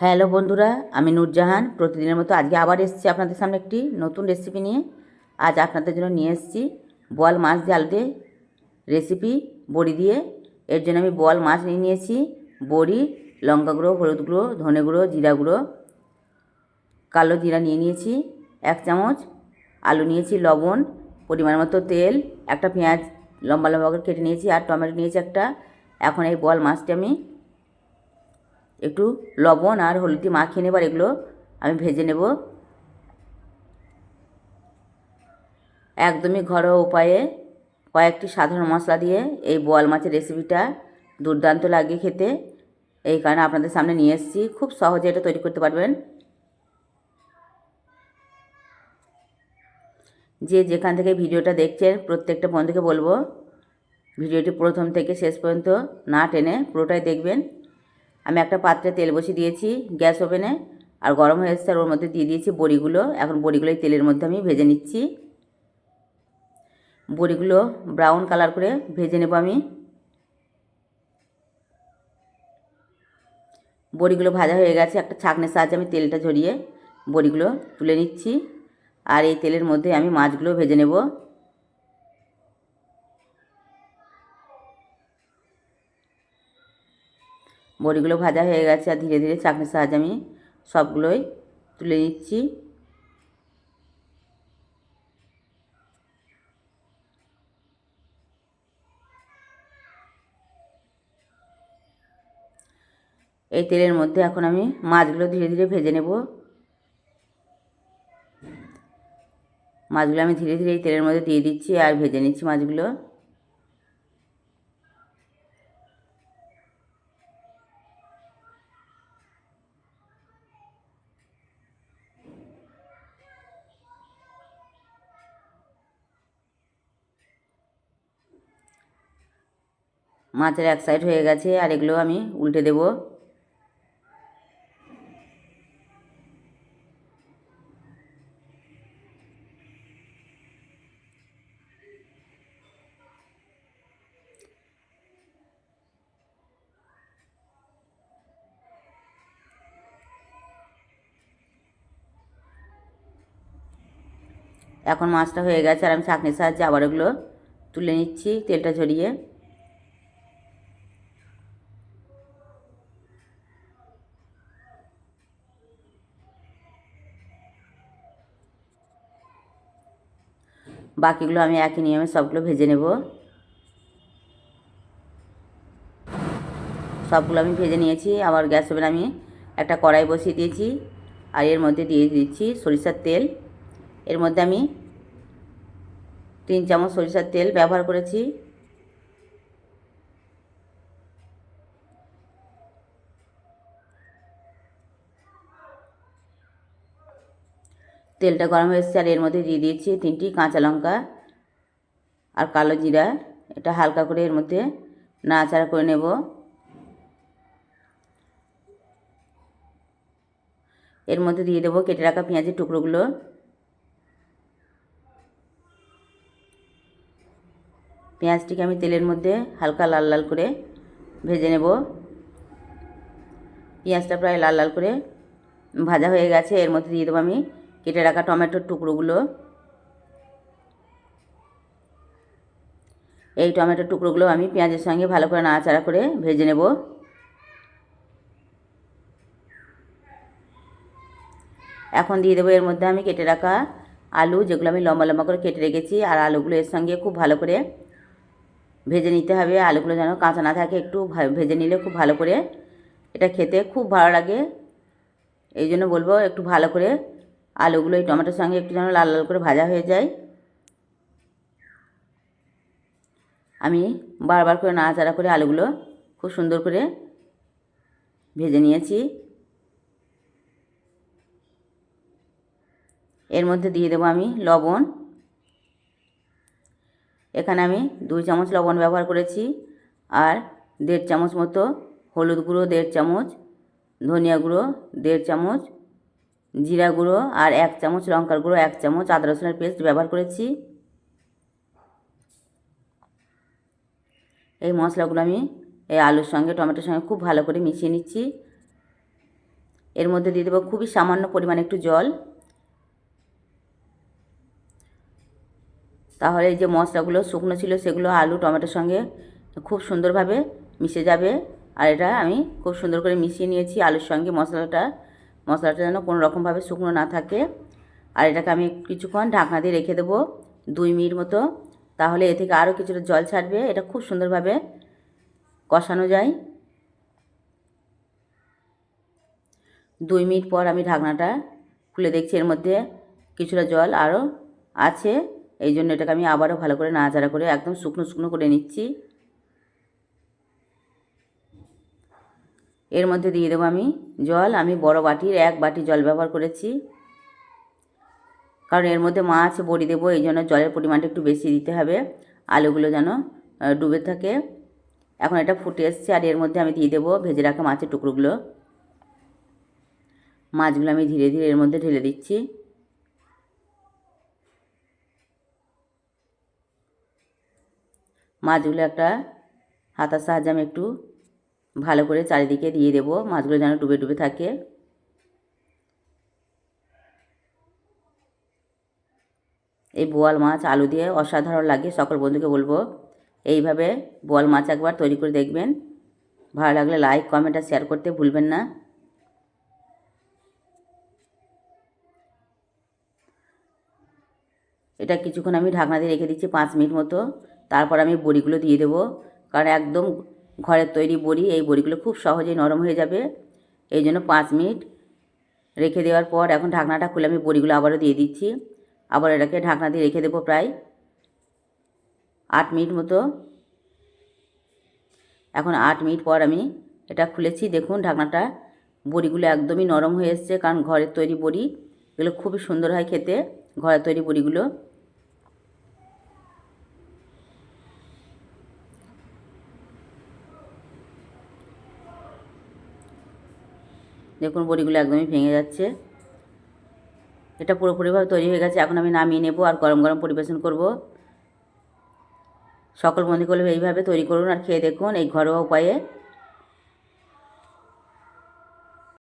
Hello বন্ধুরা, আমি নূরজাহান। প্রতিদিনের মতো আজকে আবার এসেছি আপনাদের সামনে একটি নতুন রেসিপি নিয়ে। আজ আপনাদের জন্য নিয়ে এসেছি বল মাছ দিয়ে আলু দিয়ে রেসিপি বড়ি দিয়ে। এর জন্য আমি বল মাছ নিয়ে নিয়েছি, বড়ি, লঙ্কা গুঁড়ো, হলুদ গুঁড়ো, ধনে গুঁড়ো, জিরা গুঁড়ো। কালো জিরা নিয়ে নিয়েছি, এক চামচ। আলু নিয়েছি লবণ, পরিমাণ মতো তেল, একটা পেঁয়াজ, লম্বা লম্বা করে কেটে নিয়েছি আর টমেটো নিয়েছি একটা। এখন এই বল মাছটা আমি একটু লবণ আর হলুদ মাখিয়ে নেবার এগুলো আমি ভেজে নেব। একদমই ঘরোয়া উপায়ে কয়েকটি সাধারণ মশলা দিয়ে এই বোয়াল মাছের রেসিপিটা দুর্দান্ত লাগে খেতে। এই কারণে আপনাদের সামনে নিয়ে এসেছি। খুব সহজে এটা তৈরি করতে পারবেন। যে যেখান থেকে ভিডিওটা দেখছেন, প্রত্যেকটা বন্ধুকে বলব, ভিডিওটি প্রথম থেকে শেষ পর্যন্ত না টেনে পুরোটাই দেখবেন। আমি একটা পাত্রে তেল বসিয়ে দিয়েছি, গ্যাস ওভেনে, আর গরম হয়ে এসছে ওর মধ্যে দিয়ে দিয়েছি বড়িগুলো। এখন বড়িগুলো তেলের মধ্যে আমি ভেজে নিচ্ছি। বড়িগুলো ব্রাউন কালার করে ভেজে নেব আমি। বড়িগুলো ভাজা হয়ে গেছে, একটা ছাঁকনের সাহায্যে আমি তেলটা ঝরিয়ে বড়িগুলো তুলে নিচ্ছি। আর এই তেলের মধ্যে আমি মাছগুলো ভেজে নেব। বড়িগুলো ভাজা হয়ে গেছে আর ধীরে ধীরে চাকনির সাহায্যে আমি সবগুলোই তুলে নিচ্ছি। এই তেলের মধ্যে এখন আমি মাছগুলো ধীরে ধীরে ভেজে নেব। মাছগুলো আমি ধীরে ধীরে এই তেলের মধ্যে দিয়ে দিচ্ছি আর ভেজে নিচ্ছি মাছগুলো। মাছের এক সাইড হয়ে গেছে, আর এগুলো আমি উল্টে দেব। এখন মাছটা হয়ে গেছে, আর আমি চাকনির সাহায্যে আবার এগুলো তুলে নিচ্ছি, তেলটা ঝরিয়ে। বাকিগুলো আমি একই নিয়মে সবগুলো ভেজে নেব। সবগুলো আমি ভেজে নিয়েছি। আবার গ্যাস ওভেন আমি একটা কড়াই বসিয়ে দিয়েছি। আর এর মধ্যে দিয়ে দিচ্ছি সরিষার তেল। এর মধ্যে আমি তিন চামচ সরিষার তেল ব্যবহার করেছি। তেলটা গরম হয়ে এসেছে আর এর মধ্যে দিয়ে দিয়েছি তিনটি কাঁচা লঙ্কা আর কালো জিরা। এটা হালকা করে এর মধ্যে নাড়াচাড়া করে নেব। এর মধ্যে দিয়ে দেবো কেটে রাখা পেঁয়াজের টুকরোগুলো। পেঁয়াজটিকে আমি তেলের মধ্যে হালকা লাল লাল করে ভেজে নেব। পেঁয়াজটা প্রায় লাল লাল করে ভাজা হয়ে গেছে, এর মধ্যে দিয়ে দেবো আমি কেটে রাখা টমেটোর টুকরোগুলো। এই টমেটোর টুকরোগুলো আমি পেঁয়াজের সঙ্গে ভালো করে নাড়াচাড়া করে ভেজে নেব। এখন দিয়ে দেবো এর মধ্যে আমি কেটে রাখা আলু, যেগুলো আমি লম্বা লম্বা করে কেটে রেখেছি, আর আলুগুলো এর সঙ্গে খুব ভালো করে ভেজে নিতে হবে। আলুগুলো যেন কাঁচা না থাকে, একটু ভেজে নিলে খুব ভালো করে। এটা খেতে খুব ভালো লাগে। এই জন্য বলব একটু ভালো করে আলুগুলো এই টমেটোর সঙ্গে একটু যেন লাল লাল করে ভাজা হয়ে যায়। আমি বারবার করে নাড়াচাড়া করে আলুগুলো খুব সুন্দর করে ভেজে নিয়েছি। এর মধ্যে দিয়ে দেবো আমি লবণ। এখানে আমি দুই চামচ লবণ ব্যবহার করেছি আর দেড় চামচ মতো হলুদ গুঁড়ো, দেড় চামচ ধনিয়া গুঁড়ো, দেড় চামচ জিরা গুঁড়ো আর এক চামচ লঙ্কার গুঁড়ো, এক চামচ আদা রসুনের পেস্ট ব্যবহার করেছি। এই মশলাগুলো আমি এই আলুর সঙ্গে, টমেটোর সঙ্গে খুব ভালো করে মিশিয়ে নিচ্ছি। এর মধ্যে দিয়ে দেবো খুবই সামান্য পরিমাণে একটু জল। তাহলে যে মশলাগুলো শুকনো ছিল, সেগুলো আলু, টমেটোর সঙ্গে খুব সুন্দরভাবে মিশে যাবে। আর এটা আমি খুব সুন্দর করে মিশিয়ে নিয়েছি আলুর সঙ্গে মশলাটা। মশলাটা যেন কোনো রকমভাবে শুকনো না থাকে। আর এটাকে আমি কিছুক্ষণ ঢাকনা দিয়ে রেখে দেবো দুই মিনিট মতো। তাহলে এ থেকে আরও কিছুটা জল ছাড়বে। এটা খুব সুন্দরভাবে কষানো যায়। দুই মিনিট পর আমি ঢাকনাটা খুলে দেখছি এর মধ্যে কিছুটা জল আরও আছে। এই জন্য এটাকে আমি আবারও ভালো করে নাড়াচাড়া করে একদম শুকনো শুকনো করে নিচ্ছি। এর মধ্যে দিয়ে দেবো আমি জল। আমি বড় বাটির এক বাটি জল ব্যবহার করেছি। কারণ এর মধ্যে মাছ, বড়ি দেবো, এই জন্য জলের পরিমাণটা একটু বেশি দিতে হবে। আলুগুলো যেন ডুবে থাকে। এখন এটা ফুটে এসছে আর এর মধ্যে আমি দিয়ে দেবো ভেজে রাখা মাছের টুকরোগুলো। মাছগুলো আমি ধীরে ধীরে এর মধ্যে ঢেলে দিচ্ছি। মাছগুলো একটা হাতার সাহায্যে আমি একটু ভালো করে চারিদিকে দিয়ে দেবো, মাছগুলো যেন ডুবে ডুবে থাকে। এই বোয়াল মাছ, আলু দিয়ে অসাধারণ লাগে, সকল বন্ধুকে বলব। এইভাবে বোয়াল মাছ একবার তৈরি করে দেখবেন। ভালো লাগলে লাইক কমেন্ট আর শেয়ার করতে ভুলবেন না। এটা কিছুক্ষণ আমি ঢাকনা দিয়ে রেখে দিচ্ছি পাঁচ মিনিট মতো। তারপর আমি বড়িগুলো দিয়ে দেবো। কারণ একদম ঘরের তৈরি বড়ি, এই বড়িগুলো খুব সহজেই নরম হয়ে যাবে। এই জন্য পাঁচ মিনিট রেখে দেওয়ার পর এখন ঢাকনাটা খুলে আমি বড়িগুলো আবারও দিয়ে দিচ্ছি। আবার এটাকে ঢাকনা দিয়ে রেখে দেবো প্রায় আট মিনিট মতো। এখন আট মিনিট পর আমি এটা খুলেছি। দেখুন ঢাকনাটা, বড়িগুলো একদমই নরম হয়ে এসছে। কারণ ঘরের তৈরি বড়ি, এগুলো খুবই সুন্দর হয় খেতে, ঘরের তৈরি বড়িগুলো। দেখুন বড়িগুলো একদমই ভেঙে যাচ্ছে। এটা পুরোপুরিভাবে তৈরি হয়ে গেছে। এখন আমি নামিয়ে নেব আর গরম গরম পরিবেশন করব। সকল বন্ধুগুলো এইভাবে তৈরি করুন আর খেয়ে দেখুন এই ঘরোয়া উপায়ে।